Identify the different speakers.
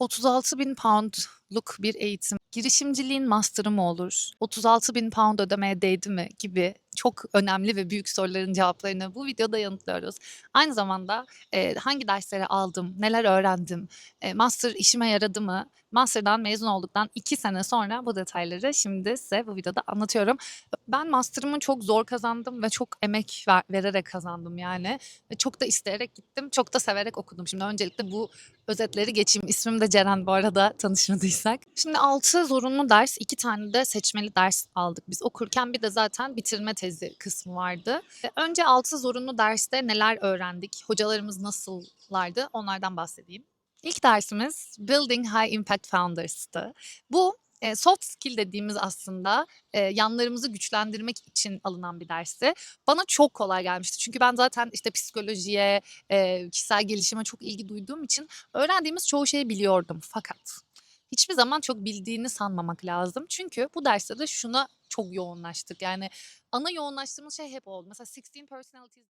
Speaker 1: 36.000 pound'luk bir eğitim, girişimciliğin master'ı mı olur? 36.000 pound ödemeye değdi mi? Gibi çok önemli ve büyük soruların cevaplarını bu videoda yanıtlıyoruz. Aynı zamanda e, hangi dersleri aldım, neler öğrendim, e, master işime yaradı mı? Master'dan mezun olduktan 2 sene sonra bu detayları şimdi size bu videoda anlatıyorum. Ben master'ımı çok zor kazandım ve çok emek ver- vererek kazandım yani. Ve çok da isteyerek gittim, çok da severek okudum. Şimdi öncelikle bu özetleri geçeyim. İsmim de Ceren bu arada tanışmadıysak. Şimdi 6 zorunlu ders, 2 tane de seçmeli ders aldık biz okurken. Bir de zaten bitirme tezi kısmı vardı. E, Önce 6 zorunlu derste neler öğrendik, hocalarımız nasıllardı onlardan bahsedeyim. İlk dersimiz Building High Impact Founders'tı. Bu e, soft skill dediğimiz aslında e, yanlarımızı güçlendirmek için alınan bir dersti. Bana çok kolay gelmişti. Çünkü ben zaten işte psikolojiye, kişisel gelişime çok ilgi duyduğum için öğrendiğimiz çoğu şeyi biliyordum. Fakat hiçbir zaman çok bildiğini sanmamak lazım. Çünkü bu derste de şuna çok yoğunlaştık. Yani ana yoğunlaştığımız şey hep oldu. Mesela 16 personalities